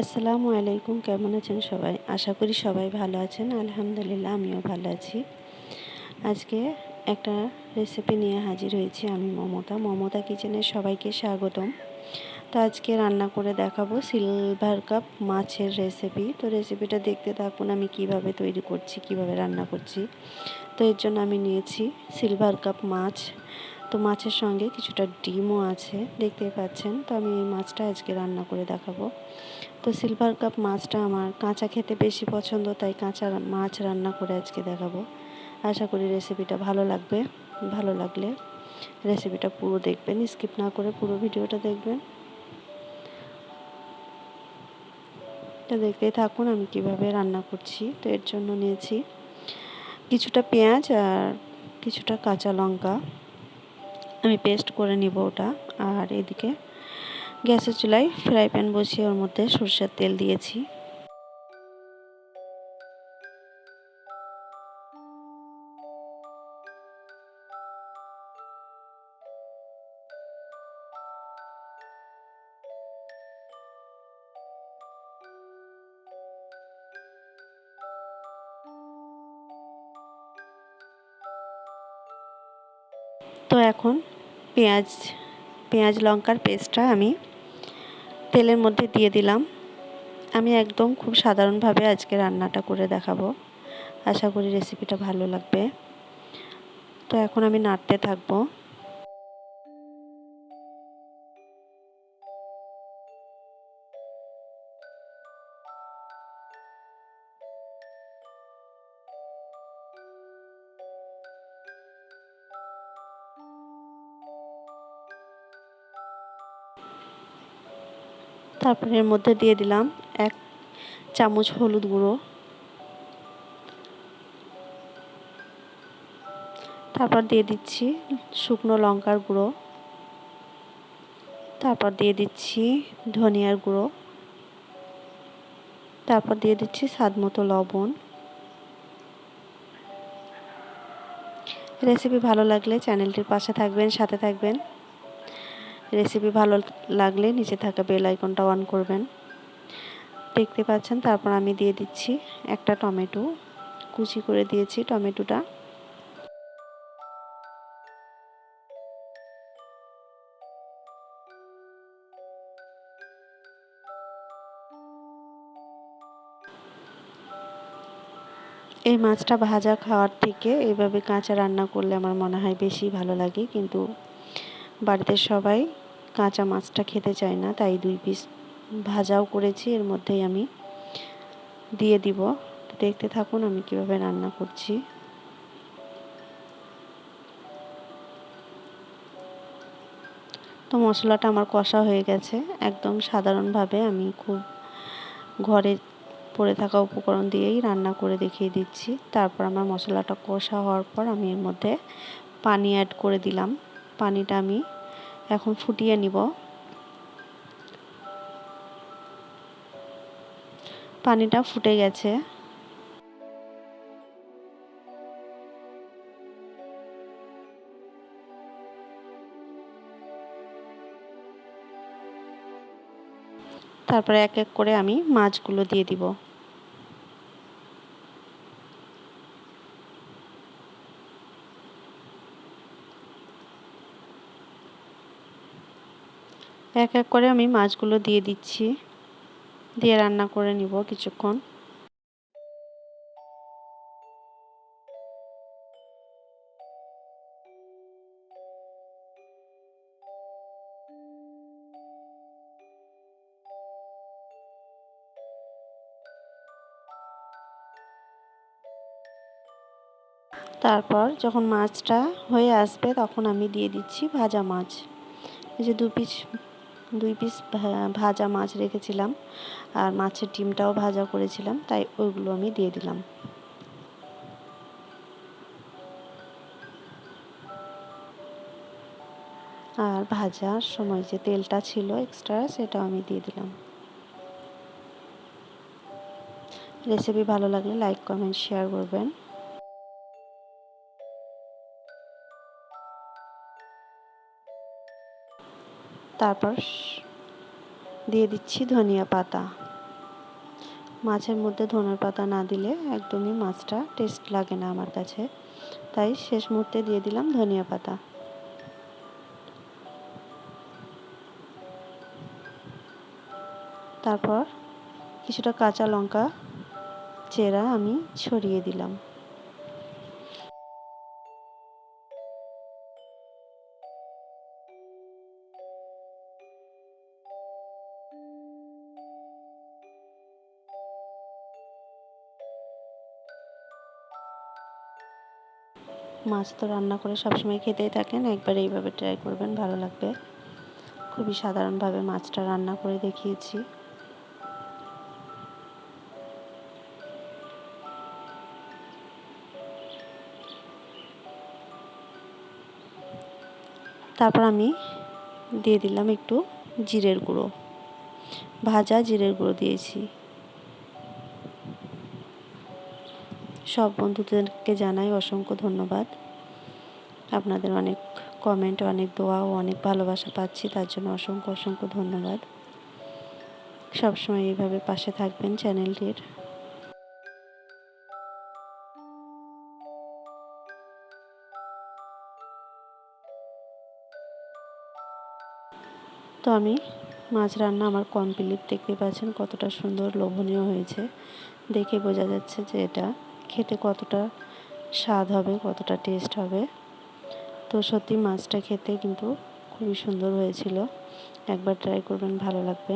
আসসালামু আলাইকুম, কেমন আছেন সবাই? আশা করি সবাই ভালো আছেন। আলহামদুলিল্লাহ, আমিও ভালো আছি। আজকে একটা রেসিপি নিয়ে হাজির হয়েছি আমি, মমতা। মমতা কিচেনের সবাইকে স্বাগতম। তো আজকে রান্না করে দেখাবো সিলভার কাপ মাছের রেসিপি তো রেসিপিটা দেখতে থাকুন, আমি কীভাবে তৈরি করছি, কীভাবে রান্না করছি। তো এর জন্য আমি নিয়েছি সিলভার কাপ মাছ। তো মাছের সঙ্গে কিছুটা ডিমও আছে, দেখতে পাচ্ছেন? তো আমি এই মাছটা আজকে রান্না করে দেখাবো। তো সিলভার কাপ মাছটা আমার কাঁচা খেতে বেশি পছন্দ, তাই কাঁচা মাছ রান্না করে আজকে দেখাবো। আশা করি রেসিপিটা ভালো লাগবে, ভালো লাগলে রেসিপিটা পুরো দেখবেন, স্কিপ না করে পুরো ভিডিওটা দেখবেন। তো দেখতেই থাকুন আমি কীভাবে রান্না করছি, তো এর জন্য নিয়েছি কিছুটা পেঁয়াজ আর কিছুটা কাঁচা লঙ্কা। আমি পেস্ট করে নিব ওটা, আর এদিকে গ্যাসের চুলায় ফ্রাই প্যান বসিয়ে ওর মধ্যে সরষের তেল দিয়েছি। তো এখন পেঁয়াজ পেঁয়াজ লঙ্কার পেস্টটা আমি তেলের মধ্যে দিয়ে দিলাম। আমি একদম খুব সাধারণভাবে আজকে রান্নাটা করে দেখাবো। আশা করি রেসিপিটা ভালো লাগবে। তো এখন আমি নাড়তে থাকব। তারপরে এর মধ্যে দিয়ে দিলাম এক চামচ হলুদ গুঁড়ো। তারপর দিয়ে দিচ্ছি শুকনো লঙ্কার গুঁড়ো। তারপর দিয়ে দিচ্ছি ধনিয়ার গুঁড়ো। তারপর দিয়ে দিচ্ছি স্বাদ মতো লবণ। রেসিপি ভালো লাগলে চ্যানেলটির পাশে থাকবেন, সাথে থাকবেন। রেসিপি ভালো লাগলে নিচে থাকা বেল আইকনটা অন করবেন। দেখতে পাচ্ছেন, তারপর আমি দিয়ে দিচ্ছি একটা টমেটো। কুচি করে দিয়েছি টমেটোটা। এই মাছটা ভাজা খাওয়ার থেকে এইভাবে কাঁচা রান্না করলে আমার মনে হয় বেশি ভালো লাগে, কিন্তু বাড়িতে সবাই কাঁচা মাছটা খেতে চায় না, তাই দুই পিস ভাজাও করেছি, এর মধ্যেই আমি দিয়ে দিব। দেখতে থাকুন আমি কীভাবে রান্না করছি। তো মশলাটা আমার কষা হয়ে গেছে, একদম সাধারণভাবে আমি খুব ঘরে পড়ে থাকা উপকরণ দিয়েই রান্না করে দেখিয়ে দিচ্ছি। তারপর আমার মশলাটা কষা হওয়ার পর আমি এর মধ্যে পানি অ্যাড করে দিলাম। পানিটা আমি এখন ফুটিয়ে নিব। পানিটা ফুটে গেছে। তারপরে এক এক করে আমি মাছগুলো দিয়ে দিব। এক এক করে আমি মাছগুলো দিয়ে দিচ্ছি। দিয়ে রান্না করে নিব কিছুক্ষণ। তারপর যখন মাছটা হয়ে আসবে তখন আমি দিয়ে দিচ্ছি ভাজা মাছ। এই যে দু পিস দুই পিস ভাজা মাছ রেখেছিলাম আর মাছের ডিমটাও ভাজা করেছিলাম, তাই ওইগুলো আমি দিয়ে দিলাম। আর ভাজার সময় যে তেলটা ছিল এক্সট্রা সেটাও আমি দিয়ে দিলাম। রেসিপি ভালো লাগলে লাইক কমেন্ট শেয়ার করবেন। তারপর দিয়ে দিচ্ছি ধনিয়া পাতা। মাছের মধ্যে ধনের পাতা না দিলে একদমই মাছটা টেস্ট লাগে না আমার কাছে। তাই শেষ মুহূর্তে দিয়ে দিলাম ধনিয়া পাতা। তারপর কিছুটা কাঁচা লঙ্কা, চেরা আমি ছড়িয়ে দিলাম। মাছ তো রান্না করে সবসময় খেতেই থাকেন, একবার এইভাবে ট্রাই করবেন, ভালো লাগবে। খুবই সাধারণভাবে মাছটা রান্না করে দেখিয়েছি। তারপর আমি দিয়ে দিলাম একটু জিরের গুঁড়ো। ভাজা জিরের গুঁড়ো দিয়েছি। সব বন্ধুদেরকে জানাই অসংখ্য ধন্যবাদ। আপনাদের অনেক কমেন্ট অনেক দোয়া ও অনেক ভালোবাসা পাচ্ছি, তার জন্য অসংখ্য অসংখ্য ধন্যবাদ। সবসময় এইভাবে পাশে থাকবেন চ্যানেলটির। তো আমি মাছ রান্না আমার কমপ্লিট দেখতে পাচ্ছেন কতটা সুন্দর, লোভনীয় হয়েছে। দেখে বোঝা যাচ্ছে যে এটা খেতে কতটা স্বাদ হবে, কতটা টেস্ট হবে। তো সত্যি মাছটা খেতে কিন্তু খুবই সুন্দর হয়েছিল। একবার ট্রাই করবেন, ভালো লাগবে।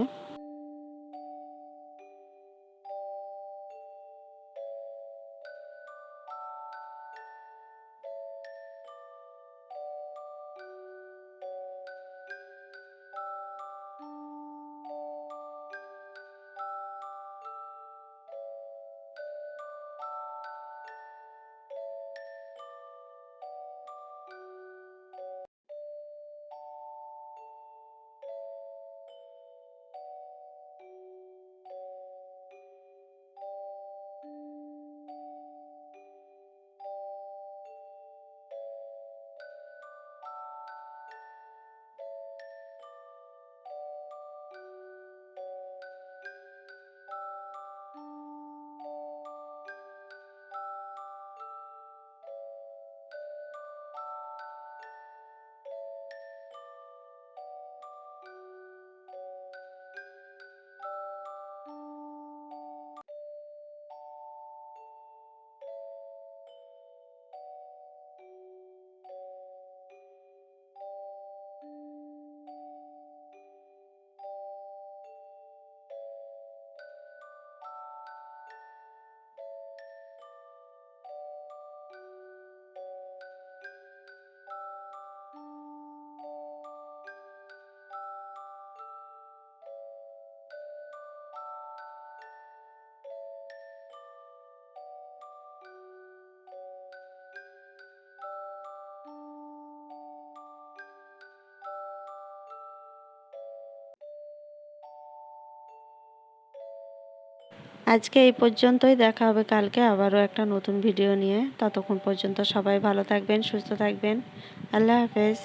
আজকে এই পর্যন্তই, দেখা হবে কালকে আবারও একটা নতুন ভিডিও নিয়ে। ততক্ষণ পর্যন্ত সবাই ভালো থাকবেন, সুস্থ থাকবেন। আল্লাহ হাফেজ।